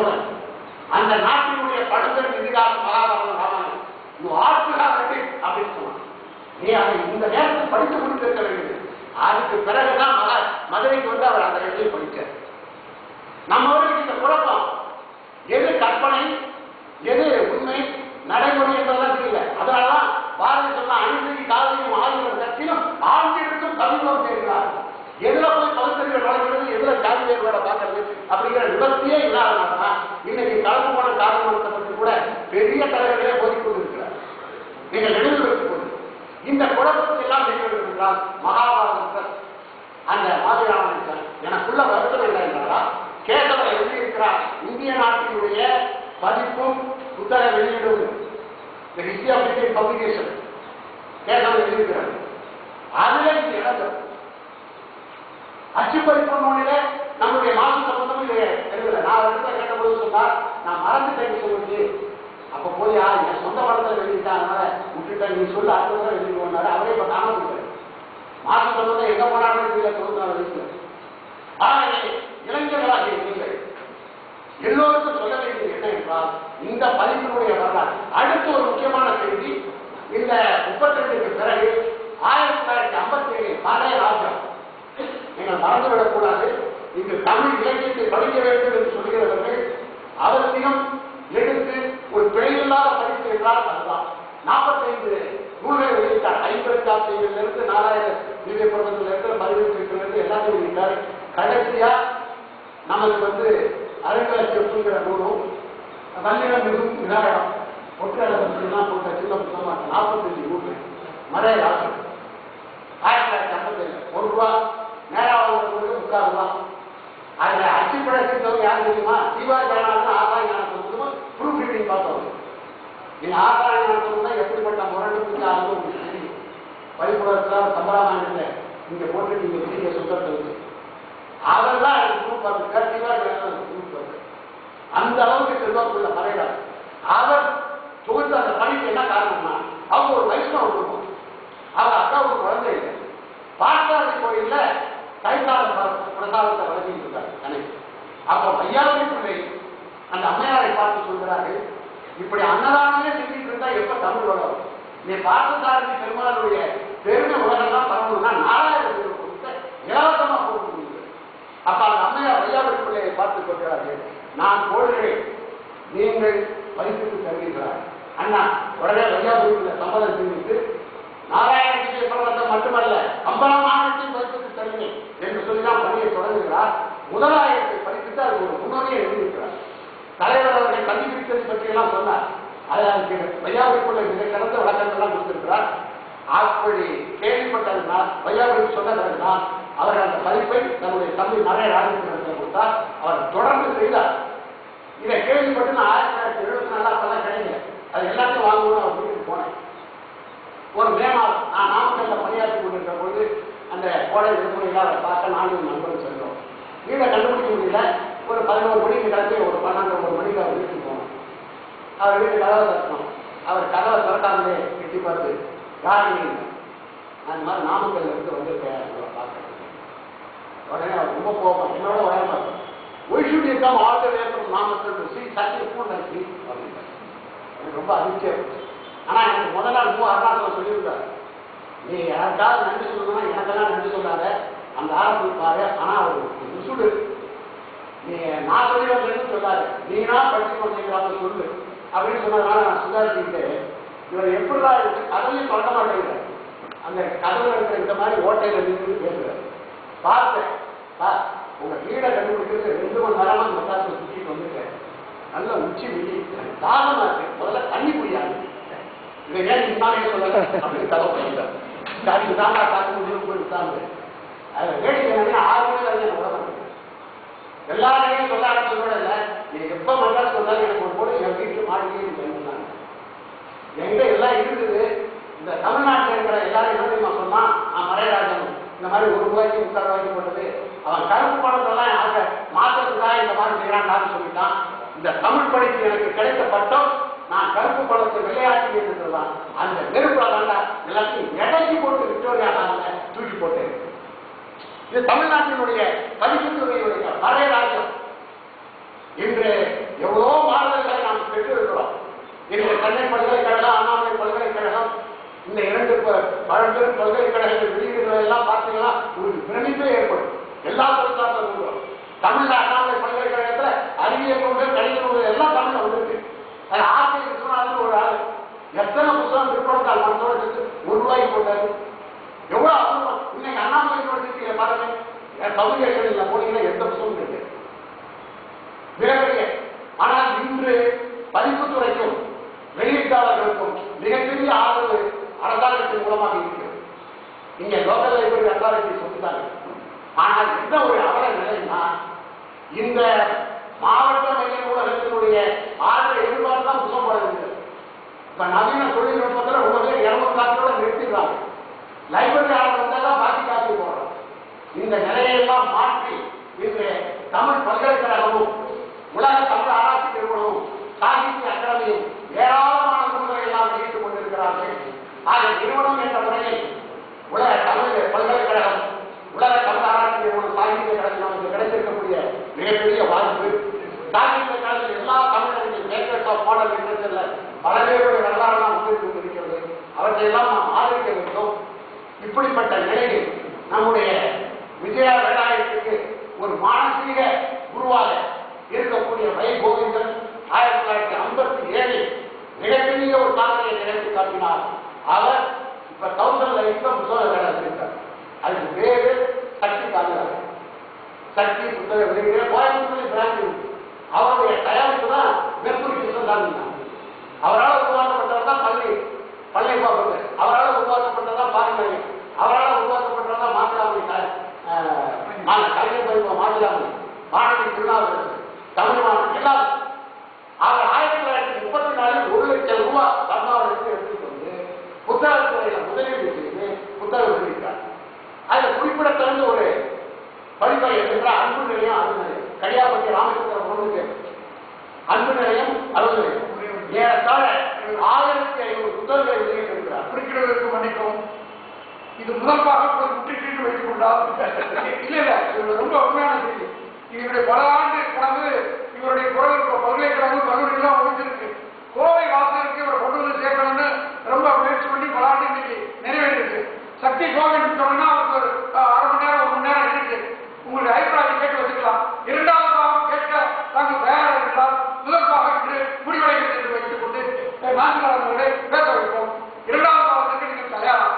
நாட்டின் அந்த நாட்டினுடைய பழம்பெரும் எதிர்காலம் Mahabharata Ramayana you are to have read அப்படின்னு சொன்னான். நீ அதை இந்த நேரத்தில் படித்து முடித்திருக்க வேண்டும் அதுக்கு பிறகுதான் மகா மதுரைக்கு வந்து அவர் அந்த இடத்தை படித்தார் நம்மளுக்கு இந்த குழப்பம். எது கற்பனை எது உண்மை நடைமுறை என்பதெல்லாம் தெரியல. அதனாலதான் பாரதி சொன்ன அணிசை காதலையும் ஆயுதம் கட்டிலும் ஆண்டிற்கும் கவிழ்வம் தெரிகிறார் எதுல போய் பகுத்தறிவு நுழைகிறது எதுல ஜாதி வேறுபாட பார்க்கறது? அப்படிங்கிற விபத்தியே இல்லாதனால இன்னைக்கு கலந்து போன காரணத்தை பற்றி கூட பெரிய தலைவர்களே போதிக் கொண்டிருக்கிறார் நீங்கள் நினைவு வைத்துக் இந்த குழப்பத்தை எல்லாம் செய்ய வேண்டும் என்றால் மகாபாரதத்தில் அந்த மாதிரியான எனக்குள்ள வருத்தம் இல்லை என்றால் கேசவர் எழுதியிருக்கிறார் இந்திய நாட்டினுடைய பதிப்பும் புத்தக வெளியீடும் The history of Indian கேசவர் எழுதியிருக்கிறார். அதுல இந்த இழந்தது அச்சுப்பதிப்பு நூலிலே நம்முடைய மாசு சம்பந்தம் இது எழுதல. நான் ஒரு இடத்துல கேட்டபோது சொன்னார் நான் மறந்துட்டேன் சொல்லி அப்ப போய் யார் என் சொந்த படத்தில் எழுதிட்டேன் அதனால விட்டுட்டேன். நீ சொல்லு அடுத்த முறை எழுதிக்கோனாரு அவரே இப்ப காண சொல்றாரு மாசு சம்பந்தம் எங்க போனாலும் தெரியல தொண்ணூறு வயசுல. ஆகவே இளைஞர்களாக நீங்கள் எல்லோருக்கும் சொல்ல வேண்டியது என்ன என்றால் இந்த பதிப்பினுடைய வரலாறு. அடுத்த ஒரு முக்கியமான செய்தி இந்த முப்பத்தி ரெண்டுக்கு பிறகு ஆயிரத்தி தொள்ளாயிரத்தி ஐம்பத்தி ஏழு பழைய ராஜ்யம் நீங்கள் மறந்துவிடக்கூடாது. இங்கு தமிழ் இலக்கியத்தை படிக்க வேண்டும் என்று சொல்கிறவர்கள் அவசியம் எடுத்து ஒரு பிழையில்லாத படிப்பு என்றால் அதுதான். நாற்பத்தைந்து நூல்களை வெளியிட்டார். ஐம்பத்தி ஆசிரியர்களிலிருந்து நாலாயிரம் திவ்ய பிரபந்தத்திலிருந்து பதினெட்டுலேருந்து எல்லாத்தையும் வெளியிட்டார். கடைசியா நமக்கு வந்து அருங்கலை செப்புங்கிற நூலும் வல்லிடம் மிகவும் விநாயகம். ஒற்றெல்லாம் போட்ட சின்ன புத்தகமாக நாற்பத்தஞ்சு நூல் மறை ராசம் ஆயிரத்தி தொள்ளாயிரத்தி ஐம்பத்தேழு. ஒரு ரூபா நேராவது முக்கால் ரூபா அதுல அச்சுப்பட செஞ்சவங்க யார் தெரியுமா? சிவாஜி ஜனநாதன் ஆசாய ஞானத்துவம் ப்ரூஃப் ரீடிங் பார்த்தவங்க. நீங்க ஆசாய ஞானத்துவம் எப்படிப்பட்ட முரண்டு பிடிச்சாலும் உங்களுக்கு தெரியும். பள்ளிக்கூடத்தில் சம்பராமாயணத்தில் நீங்க போட்டு நீங்க பெரிய சுத்தத்தை வச்சு. அதெல்லாம் எனக்கு ப்ரூஃப் பார்த்து சிவாஜி ஜனநாதன் ப்ரூஃப் பார்த்து அந்த அளவுக்கு செல்வாக்குள்ள மறைகிறார் அவர் தொகுத்த அந்த பணிக்கு என்ன காரணம்னா அவங்க ஒரு வைஷ்ணவ குடும்பம் அவர் அக்காவுக்கு குழந்தை இல்லை பாட்டாளி கோயில்ல கைத்தாள பிரசாதத்தை வழங்கிட்டு இருக்காரு எனக்கு அப்ப வையாவதி பிள்ளை அந்த அம்மையாரை பார்த்து சொல்கிறார்கள் இப்படி அன்னதானமே செஞ்சுட்டு இருந்தா எப்ப தமிழ் வரும் பாரதசாரதி பெருமாளுடைய பெருமை உலகெல்லாம் பரவணும்னா நாலாயிரம் பேர் கொடுத்து இலவசமா போட்டு முடியுது அப்ப அந்த அம்மையார் வையாவதி பிள்ளையை பார்த்து கொள்கிறார்கள். நான் போடுகிறேன். நீங்கள் பரிசுக்கு தருவீர்களா அண்ணா உடனே வையாவதி பிள்ளை சம்மதம் செஞ்சுட்டு நாராயணகிரி பர்வத்தம் மட்டுமல்ல அம்பலமானத்தையும் பரிசுக்கு தருகிறேன் என்று சொல்லிதான் பணியை தொடங்குகிறார். முதலாயிரத்தை பறித்துட்டு அது ஒரு முன்னோடியை எழுதியிருக்கிறார். தலைவர் அவர்கள் கல்வி பிரித்ததை பற்றி எல்லாம் சொன்னார் அது அதுக்கு வையாவிற்குள்ள மிக சிறந்த விளக்கங்கள்லாம் கொடுத்திருக்கிறார். அப்படி கேள்விப்பட்டதுனால் வையாவிற்கு சொன்ன பிறகுதான் அவர் அந்த பதிப்பை தன்னுடைய தம்பி நிறைய ராஜேந்திரத்தில் கொடுத்தார். அவர் தொடர்ந்து செய்தார். இதை கேள்விப்பட்டு நான் ஆயிரத்தி தொள்ளாயிரத்தி எழுபத்தி நாலு அப்பெல்லாம் கிடைக்கல அது எல்லாத்தையும் வாங்கணும்னு அவர் வீட்டுக்கு போனேன். ஒரு மே மாதம் நான் நாமக்கல்ல பணியாற்றி கொண்டிருக்கிற பொழுது அந்த கோடை விடுமுறையில் அவரை பார்க்க நானும் நண்பரும் சென்றோம். வீடை கண்டுபிடிக்க முடியல. ஒரு பதினோரு மணிக்கு கிளம்பி ஒரு பன்னெண்டு ஒரு மணிக்கு அவர் வீட்டுக்கு அவர் வீட்டு கதவை திறக்கணும். அவர் கதவை திறக்காமலே எட்டி பார்த்து யார் நீங்க மாதிரி நாமக்கல்ல இருந்து வந்திருக்கேன். உங்களை உடனே அவர் ரொம்ப கோபம் என்னோட உடனே why should you come all the way from Namakkal Sri see such எனக்கு ரொம்ப அதிர்ச்சியா இருந்துச்சு. ஆனா எனக்கு முதல் நாள் மூ அருணாச்சலம் சொல்லியிருக்காரு. நீ யாருக்காவது நன்றி சொல்லணும்னா எனக்கெல்லாம் நன்றி சொல்லாத. அந்த ஆரம்பத்தில் பாரு. ஆனா அவர் சுடு. நீ நான் சொல்லி வந்தேன்னு சொல்லாரு நீனா படிச்சு கொண்டீங்களான்னு சொல்லு. அப்படின்னு சொன்னதுனால நான் சுதாரிச்சுக்கிட்டு இவர் எப்படிதான் இருக்கு கடலையும் சொல்ல மாட்டேங்கிறார். அந்த கதவுல இருக்கிற இந்த மாதிரி ஓட்டையில நின்று பேசுறாரு. பார்த்தேன். சார் உங்க வீடை கண்டுபிடிக்கிறது ரெண்டு மணி நேரமா இந்த காசு சுற்றிட்டு வந்துட்டேன். நல்ல உச்சி வெள்ளி தாகமா இருக்கு. முதல்ல தண்ணி புரியாது இதை ஏன் முன்னாலே சொல்லல? அப்படின்னு கதை பண்ணிட்டார் அதுக்கு தான் காத்து முடிவு போயிட்டாங்க அதுல வேடிக்கை ஆறு மணி வரைக்கும் உடம்பு எல்லாரையும் சொல்ல ஆரம்பிச்சோட இல்லை. நீ எப்ப மண்டாஸ் சொன்னாலும் எனக்கு ஒரு போடு என் வீட்டு மாடியே சொன்னாங்க எங்க எல்லாம் இருக்குது? இந்த தமிழ்நாட்டில் இருக்கிற எல்லாரும் என்ன தெரியுமா சொன்னா நான் மறையராஜன். இந்த மாதிரி ஒரு ரூபாய்க்கு முக்கால் ரூபாய்க்கு போட்டது. அவன் கருப்பு பணத்தெல்லாம் ஆக மாற்றத்துக்காக இந்த மாதிரி செய்யறான்னு சொல்லிட்டான். இந்த தமிழ் படிப்பு எனக்கு கிடைத்த பட்டம் நான் கருப்பு பணத்தை விளையாட்டி இருந்ததுதான். அந்த நெருப்புல தாண்டா எல்லாத்தையும் எடைக்கு போட்டு விக்டோரியா நாளில் தூக்கி போட்டேன். இது தமிழ்நாட்டினுடைய பதிப்புத்துறையுடைய பழைய ராஜ்யம் இன்று எவ்வளோ மாறுதல்களை நாம் பெற்றிருக்கிறோம். இன்று சென்னை பல்கலைக்கழகம் அண்ணாமலை பல்கலைக்கழகம் இந்த இரண்டு பழம்பெரும் பல்கலைக்கழகங்கள் வெளியீடுகளை எல்லாம் பார்த்தீங்கன்னா ஒரு பிரமிப்பே ஏற்படும். எல்லா தொழிற்சாலை நூல்களும் தமிழ்ல அண்ணாமலை பல்கலைக்கழகத்தில் அறிவியல் நூல்கள் கணித நூல்கள் எல்லாம் தமிழ்ல வந்திருக்கு. அது ஆசிரியர் விஸ்வநாதன் ஒரு ஆள். எத்தனை புத்தகம் விற்பனத்தால் மனசோட ஒரு ரூபாய்க்கு போட்டாரு. எவ்வளவு அபூர்வம் இன்னைக்கு அண்ணாமலை யூனிவர்சிட்டியில பாருங்க. பப்ளிகேஷன்ல போனீங்கன்னா எந்த புத்தகம் கிடையாது மிகப்பெரிய. ஆனால் இன்று பதிப்புத்துறைக்கும் வெளியீட்டாளர்களுக்கும் மிகப்பெரிய ஆதரவு அரசாங்கத்தின் மூலமாக இருக்கிறது. இங்க லோக்கல் லைப்ரரி அத்தாரிட்டி சொல்லிட்டாங்க. ஆனால் எந்த ஒரு அவல நிலைன்னா இந்த மாவட்ட மைய நூலகத்தினுடைய ஆதரவு எதிர்பார்த்து தான் புத்தகம் போட இப்ப நவீன தொழில்நுட்பத்தில் ரொம்ப பேர் இருநூறு காப்பியோட நிறுத்திடுறாங்க. லைப்ரரி ஆள் வந்தால் தான் பாக்கி காப்பி போடுறோம் இந்த நிலையெல்லாம் மாற்றி இன்று தமிழ் பல்கலைக்கழகமும் உலக தமிழ் ஆராய்ச்சி நிறுவனமும் சாகித்ய அகாடமியும் ஏராளமான நூல்களை எல்லாம் வெளியிட்டுக் கொண்டிருக்கிறார்கள். ஆக நிறுவனம் என்ற முறையில் உலக தமிழ் பல்கலைக்கழகம் உலக தமிழ் ஆராய்ச்சி நிறுவனம் சாகித்ய அகாடமி நமக்கு கிடைத்திருக்கக்கூடிய மிகப்பெரிய வாய்ப்பு. சாகித்ய அகாடமி எல்லா தமிழர்களும் மேக்கர்ஸ் ஆஃப் மாடல் லிட்ரேச்சர்ல பல பேருடைய இப்படிப்பட்ட நிலையில் நம்முடைய விஜயா வேலாயத்துக்கு ஒரு மானசீக குருவாக இருக்கக்கூடிய வை கோவிந்தன் ஆயிரத்தி தொள்ளாயிரத்தி ஐம்பத்தி ஏழில் மிகப்பெரிய ஒரு சாதனையை நினைத்து காட்டினார். அவர் இப்ப தௌசண்ட் லைஃப்ல புத்தக வேலை வச்சிருக்கார் அதுக்கு பேரு சக்தி காமராஜர் சக்தி புத்தக வெளியிட கோயம்புத்தூர் பிராண்ட் இருக்கு. அவருடைய தயாரிப்பு தான் மெர்குரி கிருஷ்ணசாமி தான் அவரால் உருவாக்கப்பட்டவர் தான் பள்ளி பாபு அவரால் உருவாக்கப்பட்டது தான் பாரம்பரிய அவரால் உருவாக்கப்பட்டது தான் மாசிலாமணி கலைஞர் பயிர்வ மாசிலாமணி மாணவி திருநாவுக்கரசு தமிழ் மாணவன் எல்லாரும் அவர் ஆயிரத்தி தொள்ளாயிரத்தி முப்பத்தி நாலில் ஒரு லட்சம் ரூபாய் தன்னாவிலிருந்து எடுத்துட்டு வந்து புத்தகத்துறையில முதலீடு செய்து புத்தகம் வெளியிட்டார் அதில் குறிப்பிடத்தகுந்த ஒரு படிப்பை என்ற அன்பு நிலையம் அருள் நிலையம் கடியாப்பட்டி ராமச்சந்திர பொண்ணுக்கு அன்பு நிலையம் அருள் நிலையம் ஏறத்தாழ ஆயிரத்தி ஐநூறு புத்தகங்களை வெளியிட்டிருக்கிறார் குறுக்கிடுவதற்கு மன்னிக்கும் இது முதல் பாகம் முற்றிட்டு வைத்துக் கொண்டால் இல்ல இல்ல இது ரொம்ப உண்மையான செய்தி. இவருடைய பல ஆண்டு கடந்து இவருடைய குரல் பல்கலைக்கழகம் கல்லூரி எல்லாம் முடிஞ்சிருக்கு. கோவை வாசலுக்கு இவரை கொண்டு வந்து சேர்க்கணும்னு ரொம்ப முயற்சி பண்ணி பல ஆண்டு இன்னைக்கு நிறைவேறிருக்கு சக்தி கோவிந்த் சொன்னா அவருக்கு ஒரு அஹ், அரை மணி நேரம் ஒரு மணி நேரம் இருக்கு உங்களுடைய அபிப்பிராயம் கேட்டு வச்சுக்கலாம் இரண்டாவது பாகம் கேட்க தாங்கள் தயாராக இருந்தால் முதல் பாகம் என்று முடிவடைகிறது என்று வைத்துக் கொண்டு அஹ், நான்காவது அவர்களை பேச வைப்போம் இரண்டாவது பாகத்துக்கு நீங்கள் தயாரா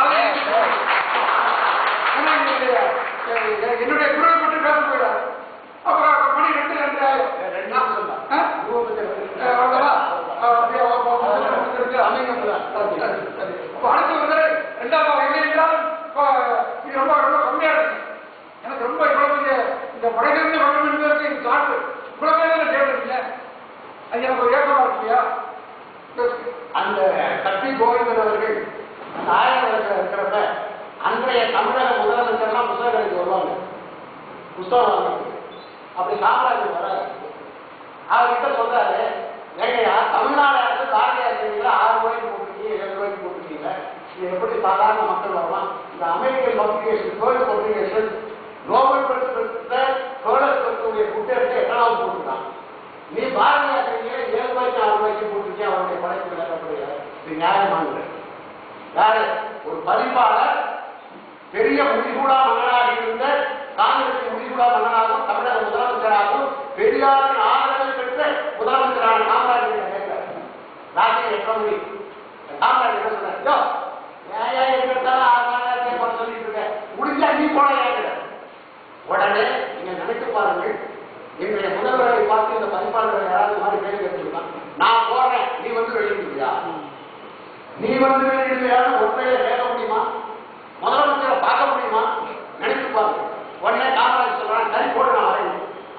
அதை ஆனா என்னுடைய அஹ், என்னுடைய குரல் மட்டும் பேச போயிடாது அப்புறம் மணி ரெண்டு ரெண்டு ரெண்டு நிமிஷம் தான். ஆ? உருவப்பட்ட அஹ், அவ்வளவுதான். அஹ், அப்படியே அவ- அவ- அவ- முடிஞ்சிருக்கு. அமைங்க தான். சரி, சரி, சரி. அப்ப அடுத்து வந்து ரெண்டாவது பாகம் இல்லை என்றால் இப்ப இது ரொம்ப ரொம்ப கம்மியா இருக்கு எனக்கு ரொம்ப இவ்வளவு பெரிய இந்த படையிலிருந்து வேண்டும் என்பதற்கு இது சான்று இவ்வளவு பேர் தேவையில்லை அது எனக்கு ஒரு ஏக்கமா இருக்கு இல்லையா பேசுங்க. அந்த சக்தி கோவிந்தன் அவர்கள் அந்த ஆயிரம் விளக்கில் இருக்கிறப்ப அன்றைய தமிழக முதலமைச்சர்லாம் புத்தக கடைக்கு வருவாங்க புத்தகம் அப்படி காமராஜர் வர அவர்கிட்ட சொல்றாரு ஏங்கய்யா தமிழ்நாடு அரசு பாரதியார் தேதியில ஆறு ரூபாய்க்கு போட்டிருக்கீங்க ஏழு ரூபாய்க்கு போட்டிருக்கீங்க. இது எப்படி சாதாரண மக்கள் வரலாம்? இந்த American publication world publication Nobel பரிசு பெற்ற வேர்ல்டு பரிசுடைய புத்தகத்தை எத்தனாவது போட்டுருக்காங்க? நீ பாரதியார் தேதியில ஏழு ரூபாய்க்கு ஆறு ரூபாய்க்கு போட்டிருக்கீங்க அவருடைய படைப்பு விளக்கப்படுகிறது இது நியாயமானது யாரு? ஒரு பதிப்பாளர் பெரிய முடிகூடா மகனாக இருந்த காங்கிரஸ் திமுக மன்னனாகவும் தமிழக முதலமைச்சராகவும் பெரியாரின் ஆதரவை பெற்ற முதலமைச்சரான காமராஜர் கேட்கிறார் ராஜீவ் எக்கமணி காமராஜர் என்ன சொன்னார்? ஏன் ஏன் சொல்லிட்டு இருக்கேன் முடிஞ்சா நீ போட உடனே நீங்க நினைத்து பாருங்கள் இன்றைய முதல்வரை பார்த்து இந்த பதிப்பாளர்கள் யாராவது மாதிரி கேள்வி கேட்டுருக்கலாம் நான் போடுறேன். நீ வந்து வெளியிடுவியா நீ வந்து வெளியிடுவியான்னு ஒற்றையில கேட்க முடியுமா? முதலமைச்சரை பார்க்க முடியுமா? நினைத்து பாருங்க உடனே காமராஜ் சொல்றாங்க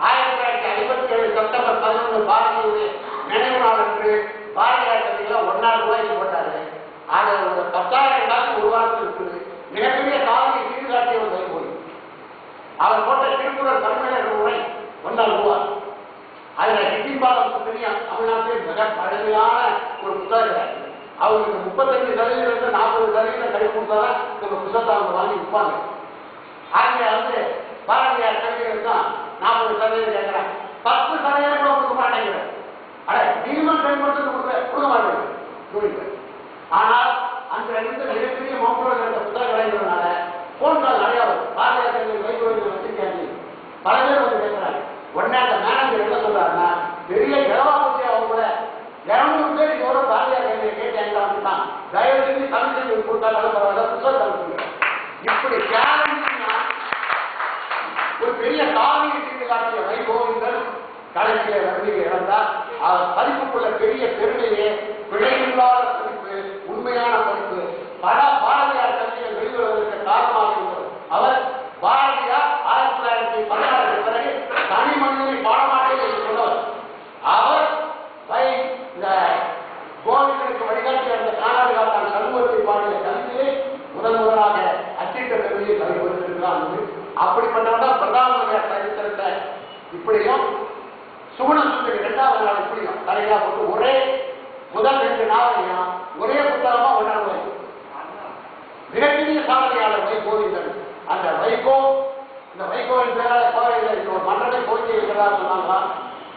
ஆயிரத்தி தொள்ளாயிரத்தி ஐம்பத்தி ஏழு செப்டம்பர் பதினொன்று பாரதியுடைய நினைவு நாள் அன்று பாரதியார் கதையில ஒன்னாயிரம் ரூபாய்க்கு போட்டாரு. ஆக ஒரு பத்தாயிரம் காசு ஒரு இருக்குது மிகப்பெரிய சாதனை செய்து காட்டியவர் வைகோய் அவர் போட்ட திருக்குறள் தமிழர் உரை ஒன்றாம் ரூபாய் அதுல ஹிட்டிபாலம் தெரியும் தமிழ்நாட்டில் மிக பழமையான ஒரு புத்தகம் அவங்களுக்கு முப்பத்தஞ்சு சதவீதம் நாற்பது சதவீதம் கை கொடுத்தா இந்த புத்தகத்தை அவங்க வாங்கி விற்பாங்க. ஆகிய வந்து பாரதியார் கல்விகள் தான் நாற்பது சதவீதம் கேட்கிறாங்க பத்து சதவீதம் கூட கொடுக்க மாட்டேங்கிறார். அட மினிமம் டென் பர்சன்ட் கொடுக்க கொடுக்க மாட்டேங்க ஆனால் அந்த இருந்து மிகப்பெரிய மௌனங்கள் இருந்த புத்தக கலைஞர்னால போன் கால் நிறைய வரும். பாரதியார் வைத்து வைத்து வச்சிருக்காங்க பல பேர் வந்து பேசுறாங்க உடனே அந்த மேனேஜர் என்ன சொல்றாருன்னா பெரிய இளவா அவங்க கூட இரநூறு பேர் இதோட பாரதியார் கேள்வியை கேட்டு அப்படின்னா தயவு செஞ்சு தமிழ் கமிஷன் கொடுத்தாலும் பரவாயில்ல புத்தகம் இப்படி சேலஞ்சுனா பெரிய காவிரி காட்டிய வைகோவிந்தன் கலைஞரை வண்டியில் இழந்தார். அவர் பதிப்புக்குள்ள பெரிய பெருமையே பிழையில்லாத பதிப்பு உண்மையான பதிப்பு. பல பாரதியார் கல்வியை வெளிவருவதற்கு காரணமாக இருந்தது அவர் பாரதியார் ஆயிரத்தி தொள்ளாயிரத்தி பதினாறுக்கு பிறகு தனி மனிதனை பாடமாட்டேன் என்று சொன்னவர் அவர் வை இந்த கோவிந்தனுக்கு வழிகாட்டி அந்த காணாடு காட்டான் சண்முகத்தை பாடிய கல்வியை முதன் முதலாக அச்சிட்ட கல்வியை கல்வி கொடுத்திருக்கிறார் அப்படிப்பட்டவன் தான் பிரதான சரித்திரத்தை இப்படியும் சுகுணசுந்தரி இரண்டாவது நாள் எப்படியும் தலையா போட்டு ஒரே முதல் ரெண்டு நாளையும் ஒரே புத்தகமா ஒன்றாவது மிகப்பெரிய சாதனையாளர் வை கோவிந்தன். அந்த வைகோ இந்த வைகோவின் பேரால கோவையில் இருக்கிற ஒரு மன்றத்தை கோரிக்கை இருக்கிறதா சொன்னாங்களா?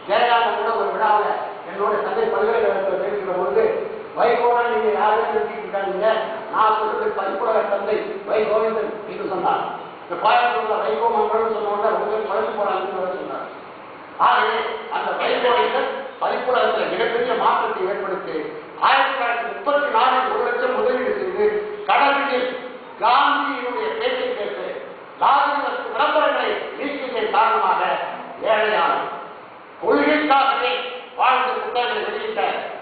ஜெயகாந்தன் கூட ஒரு விழாவில் என்னோட தந்தை பல்கலைக்கழகத்தில் பேசுகிற பொழுது வைகோனா நீங்க யாரும் நிறுத்திட்டு இருக்காங்க நான் சொல்றது பதிப்புலக தந்தை வைகோவிந்தன் என்று சொன்னார். இந்த கோயம்புத்தூர்ல வைகோ மங்கள்னு சொன்னோட உங்களுக்கு குழம்பு போறாங்கன்னு சொன்னார். ஆகவே அந்த வைகோவிந்தன் பதிப்புலகத்தில் மிகப்பெரிய மாற்றத்தை ஏற்படுத்தி ஆயிரத்தி தொள்ளாயிரத்தி முப்பத்தி நாலில் ஒரு லட்சம் முதலீடு செய்து கடலில் காந்தியினுடைய பேச்சை கேட்டு லாஜிவஸ் விளம்பரங்களை நீக்கியதன் காரணமாக ஏழையான கொள்கைக்காகவே வாழ்ந்து புத்தகங்களை வெளியிட்ட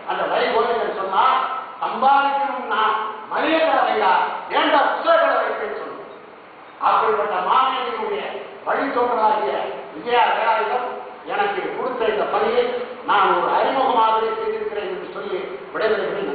அந்த வைகோவிந்தன் சொன்னால் சம்பாதிக்கணும்னா மனித கடவையா ஏண்டா புத்தக கடை வைப்பேன்னு சொன்னார் அப்படிப்பட்ட மாமேனியுடைய வழித்தோன்றலாகிய விஜயா வேலாயுதம் எனக்கு கொடுத்த இந்த பணியை நான் ஒரு அறிமுகமாகவே செய்திருக்கிறேன் என்று சொல்லி விடைபெறுகிறேன்.